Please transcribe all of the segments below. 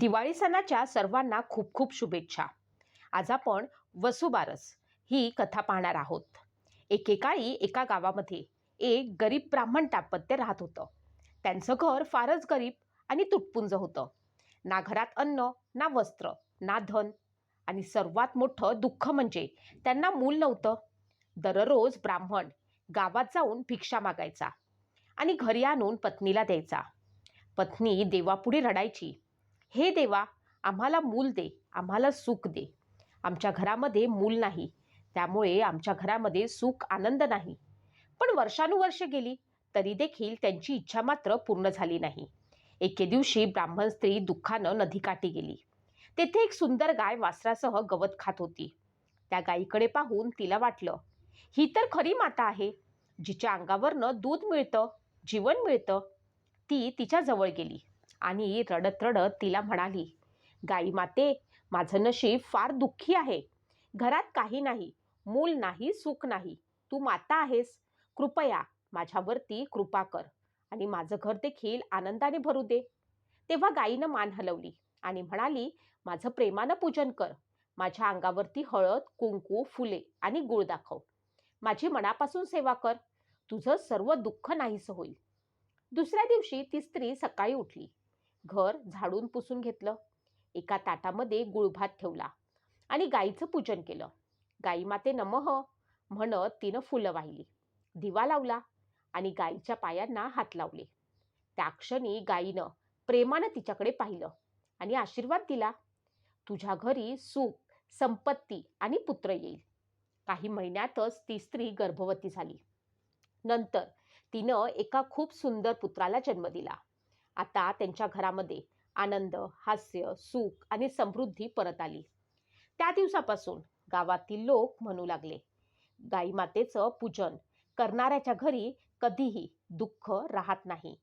दिवाळी सणाच्या सर्वांना खूप खूप शुभेच्छा. आज आपण वसुबारस ही कथा पाहणार आहोत. एकेकाळी एका गावामध्ये एक गरीब ब्राह्मण दाम्पत्य राहत होतं. त्यांचं घर फारच गरीब आणि तुटपुंज होतं. ना घरात अन्न ना वस्त्र ना धन आणि सर्वात मोठं दुःख म्हणजे त्यांना मूल नव्हतं. दररोज ब्राह्मण गावात जाऊन भिक्षा मागायचा आणि घरी आणून पत्नीला द्यायचा. पत्नी देवापुढे रडायची. हे देवा आम्हाला मूल दे आम्हाला सुख दे. आमच्या घरामध्ये मूल नाही त्यामुळे आमच्या घरामध्ये सुख आनंद नाही. पण वर्षानुवर्ष गेली तरी देखील त्यांची इच्छा मात्र पूर्ण झाली नाही. एके दिवशी ब्राह्मण स्त्री दुःखानं नदीकाठी गेली. तेथे एक सुंदर गाय वासरासह गवत खात होती. त्या गायीकडे पाहून तिला वाटलं ही तर खरी माता आहे जिच्या अंगावरनं दूध मिळतं जीवन मिळतं. ती तिच्याजवळ गेली. आणि रडत रडत तिला म्हणाली गाई माते माझं नशीब फार दुःखी आहे. घरात काही नाही मूल नाही सुख नाही. तू माता आहेस. कृपया माझ्यावरती कृपा कर आणि माझं घर देखील आनंदाने भरू दे. तेव्हा गाईनं मान हलवली आणि म्हणाली माझं प्रेमानं पूजन कर. माझ्या अंगावरती हळद कुंकू फुले आणि गुळ दाखव. माझी मनापासून सेवा कर. तुझं सर्व दुःख नाहीसं होईल. दुसऱ्या दिवशी ती स्त्री सकाळी उठली. घर झाडून पुसून घेतलं. एका ताटामध्ये गुळभात ठेवला आणि गाईचं पूजन केलं. गाई माते नमः म्हणत तिनं फुलं वाहिली. दिवा लावला आणि गाईच्या पायांना हात लावले. त्या क्षणी गाईनं प्रेमानं तिच्याकडे पाहिलं आणि आशीर्वाद दिला. तुझ्या घरी सुख संपत्ती आणि पुत्र येईल. काही महिन्यातच ती स्त्री गर्भवती झाली. नंतर तिनं एका खूप सुंदर पुत्राला जन्म दिला. आता त्यांच्या घरामध्ये आनंद हास्य सुख आणि समृद्धी परत आली. त्या दिवसापासून गावातील लोक म्हणू लागले गाईमातेचं पूजन करणाऱ्याच्या घरी कधीही दुःख राहत नाही.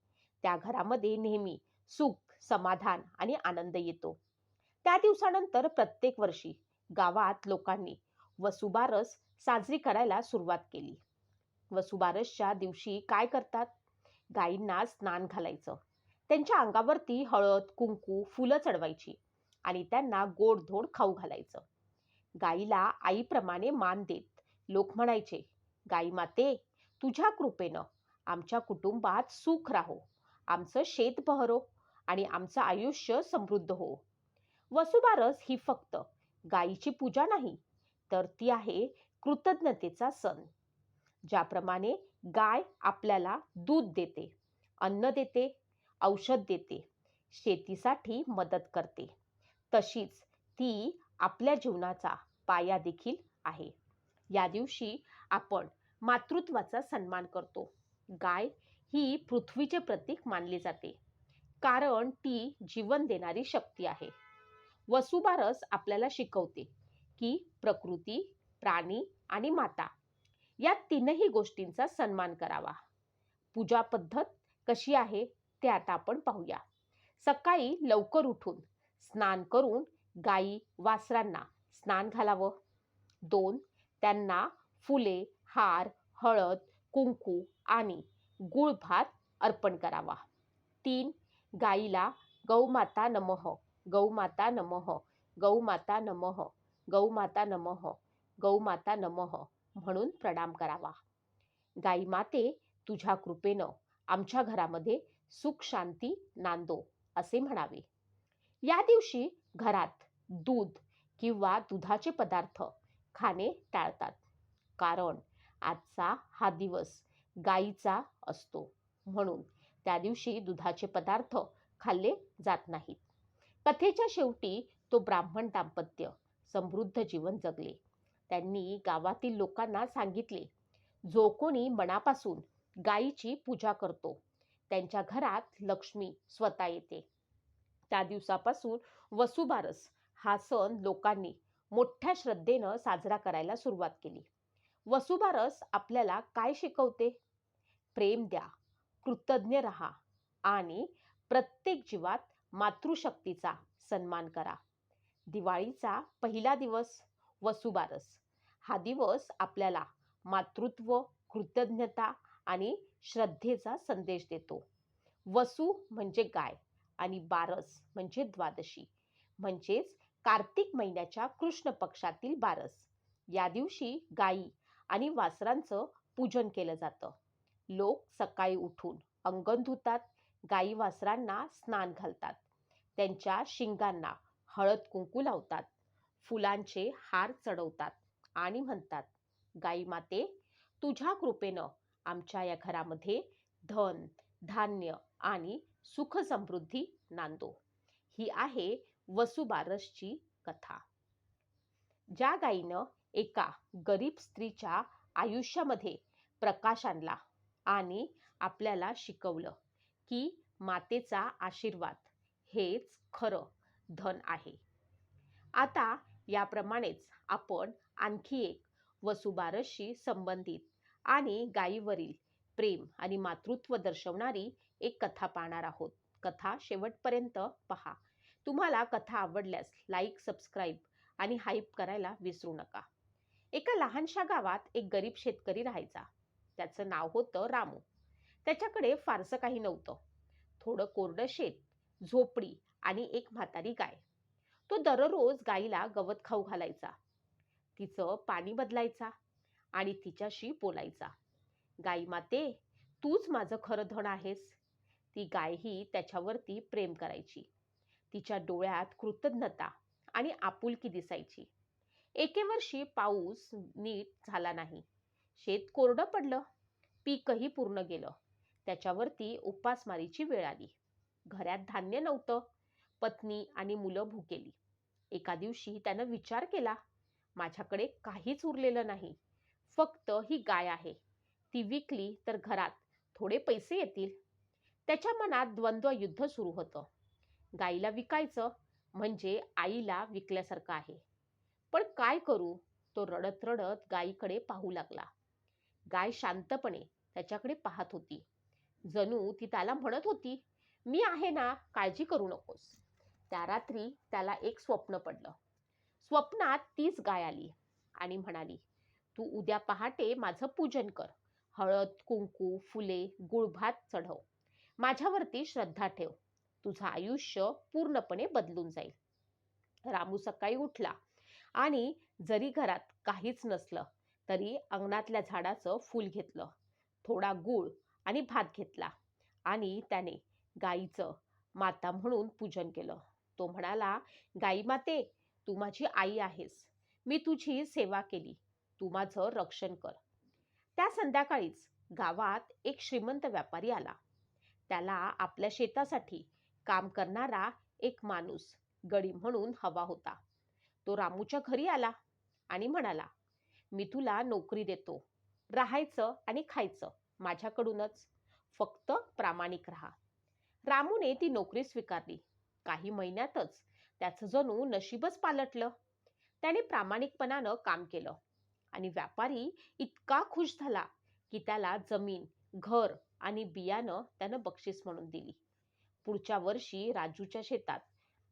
त्या घरामध्ये नेहमी सुख समाधान आणि आनंद येतो. त्या दिवसानंतर प्रत्येक वर्षी गावात लोकांनी वसुबारस साजरी करायला सुरुवात केली. वसुबारसच्या दिवशी काय करतात? गायींना स्नान घालायचं. त्यांच्या अंगावरती हळद कुंकू फुलं चढवायची आणि त्यांना गोडधोड खाऊ घालायचं. गाईला आईप्रमाणे मान देत लोक म्हणायचे गाई माते तुझ्या कृपेनं आमच्या कुटुंबात सुख राहो आमचं शेत बहरो आणि आमचं आयुष्य समृद्ध हो. वसुबारस ही फक्त गायीची पूजा नाही तर ती आहे कृतज्ञतेचा सण ज्याप्रमाणे गाय आपल्याला दूध देते अन्न देते औषध देते. शेतीसाठी मदत करते. तशीच ती आपल्या जीवनाचा पाया देखील आहे. या दिवशी आपण मातृत्वाचा सन्मान करतो. गाय ही पृथ्वीचे प्रतीक मानली जाते. कारण ती जीवन देणारी शक्ती आहे. वसुबारस आपल्याला शिकवते की प्रकृती प्राणी आणि माता या तीनही गोष्टींचा सन्मान करावा. पूजा पद्धत कशी आहे? ते आता आपण पाहूया. सकाळी लवकर उठून स्नान करून गाई वासरांना स्नान घालावं. दोन त्यांना फुले हार हळद कुंकू आणि गुळ भात अर्पण करावा. तीन गाईला गौमाता नमः गौमाता नमः गौमाता नमः गौमाता नमः गौमाता नमः म्हणून प्रणाम करावा. गाई माते तुझ्या कृपेनं आमच्या घरामध्ये सुख शांती नांदो असे म्हणावे. या दिवशी घरात दूध किंवा दुधाचे पदार्थ खाणे टाळतात. कारण आजचा हा दिवस गाईचा असतो. म्हणून त्या दिवशी दुधाचे पदार्थ खाल्ले जात नाहीत. कथेच्या शेवटी तो ब्राह्मण दाम्पत्य समृद्ध जीवन जगले. त्यांनी गावातील लोकांना सांगितले जो कोणी मनापासून गायीची पूजा करतो त्यांच्या घरात लक्ष्मी स्वतः येते. त्या दिवसापासून वसुबारस हा सण लोकांनी मोठ्या श्रद्धेनं साजरा करायला सुरुवात केली. वसुबारस आपल्याला काय शिकवते? प्रेम द्या कृतज्ञ रहा आणि प्रत्येक जीवात मातृशक्तीचा सन्मान करा. दिवाळीचा पहिला दिवस वसुबारस. हा दिवस आपल्याला मातृत्व कृतज्ञता आणि श्रद्धेचा संदेश देतो. वसू म्हणजे गाय आणि बारस म्हणजे द्वादशी म्हणजेच कार्तिक महिन्याच्या कृष्ण पक्षातील बारस. या दिवशी गायी आणि वासरांचं पूजन केलं जातं. लोक सकाळी उठून अंगण धुतात गायी वासरांना स्नान घालतात. त्यांच्या शिंगांना हळद कुंकू लावतात फुलांचे हार चढवतात आणि म्हणतात गाई माते तुझ्या कृपेनं आमच्या या घरामध्ये धन धान्य आणि सुख समृद्धी नांदो. ही आहे वसुबारसची कथा. ज्या गायीनं एका गरीब स्त्रीच्या आयुष्यामध्ये प्रकाश आणला आणि आपल्याला शिकवलं की मातेचा आशीर्वाद हेच खरं धन आहे. आता याप्रमाणेच आपण आणखी एक वसुबारसशी संबंधित आणि गायीवरील प्रेम आणि मातृत्व दर्शवणारी एक कथा पाहणार आहोत. कथा शेवटपर्यंत पहा. तुम्हाला कथा आवडल्यास लाईक सबस्क्राईब आणि हाईप करायला विसरू नका. एका लहानशा गावात एक गरीब शेतकरी राहायचा. त्याचं नाव होतं रामू. त्याच्याकडे फारसं काही नव्हतं. थोडं कोरडं शेत झोपडी आणि एक म्हातारी गाय. तो दररोज गाईला गवत खाऊ घालायचा. तिचं पाणी बदलायचा. आणि तिच्याशी बोलायचा. गाई माते तूच माझं खरं धन आहेस. ती गायही त्याच्यावरती प्रेम करायची. तिच्या डोळ्यात कृतज्ञता आणि आपुलकी दिसायची. एके वर्षी पाऊस नीट झाला नाही. शेत कोरडं पडलं. पीकही पूर्ण गेलं. त्याच्यावरती उपासमारीची वेळ आली. घरात धान्य नव्हतं. पत्नी आणि मुलं भुकेली. एका दिवशी त्यानं विचार केला माझ्याकडे काहीच उरलेलं नाही. फक्त ही गाय आहे. ती विकली तर घरात थोडे पैसे येतील. त्याच्या मनात द्वंद्व युद्ध सुरू होतं. गाईला विकायचं म्हणजे आईला विकल्यासारखं आहे. पण काय करू? तो रडत रडत गायीकडे पाहू लागला. गाय शांतपणे त्याच्याकडे पाहत होती. जणू ती त्याला म्हणत होती मी आहे ना काळजी करू नकोस. त्या रात्री त्याला एक स्वप्न पडलं. स्वप्नात तीच गाय आली आणि म्हणाली तू उद्या पहाटे माझं पूजन कर. हळद कुंकू फुले गुळभात चढव. माझ्यावरती श्रद्धा ठेव. तुझं आयुष्य पूर्णपणे बदलून जाईल. रामू सकाळी उठला आणि जरी घरात काहीच नसलं तरी अंगणातल्या झाडाचं फूल घेतलं. थोडा गूळ आणि भात घेतला आणि त्याने गाईचं माता म्हणून पूजन केलं. तो म्हणाला गाई माते तू माझी आई आहेस. मी तुझी सेवा केली. तू माझं रक्षण कर. त्या संध्याकाळीच गावात एक श्रीमंत व्यापारी आला. त्याला आपल्या शेतासाठी काम करणारा एक माणूस गडी म्हणून हवा होता. तो रामूच्या घरी आला आणि म्हणाला मी तुला नोकरी देतो. राहायचं आणि खायचं माझ्याकडूनच. फक्त प्रामाणिक राहा. रामूने ती नोकरी स्वीकारली. काही महिन्यातच त्याचं जणू नशीबच पालटलं. त्याने प्रामाणिकपणानं काम केलं. आणि व्यापारी इतका खुश झाला की त्याला जमीन घर आणि बियाणं त्यानं बक्षीस म्हणून दिली. पुढच्या वर्षी राजूच्या शेतात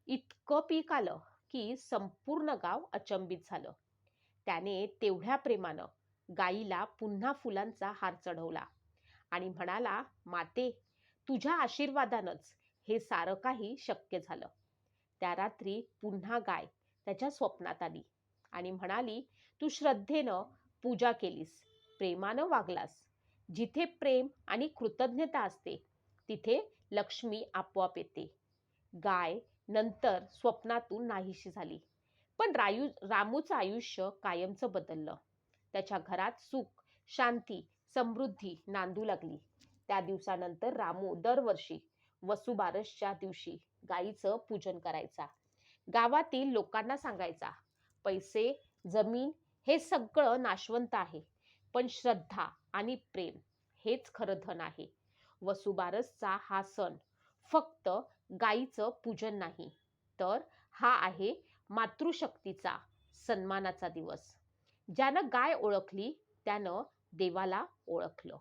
इतकं पीक आलं की संपूर्ण गाव अचंबित झालं. त्याने तेवढ्या प्रेमानं गाईला पुन्हा फुलांचा हार चढवला आणि म्हणाला माते तुझ्या आशीर्वादानंच हे सारं काही शक्य झालं. त्या रात्री पुन्हा गाय त्याच्या स्वप्नात आली. आणि म्हणाली तू श्रद्धेनं पूजा केलीस प्रेमानं वागलास. जिथे प्रेम आणि कृतज्ञता असते तिथे लक्ष्मी आपोआप येते. गाय नंतर स्वप्नातून नाहीशी झाली. पण रायू रामूचं आयुष्य कायमचं बदललं. त्याच्या घरात सुख शांती समृद्धी नांदू लागली. त्या दिवसानंतर रामू दरवर्षी वसुबारसच्या दिवशी गायीचं पूजन करायचा. गावातील लोकांना सांगायचा पैसे जमीन हे सगळं नाशवंत आहे. पण श्रद्धा आणि प्रेम हेच खरं धन आहे. वसुबारसचा हा सण फक्त गाईचं पूजन नाही तर हा आहे मातृशक्तीचा सन्मानाचा दिवस. ज्यानं गाय ओळखली त्यानं देवाला ओळखलं.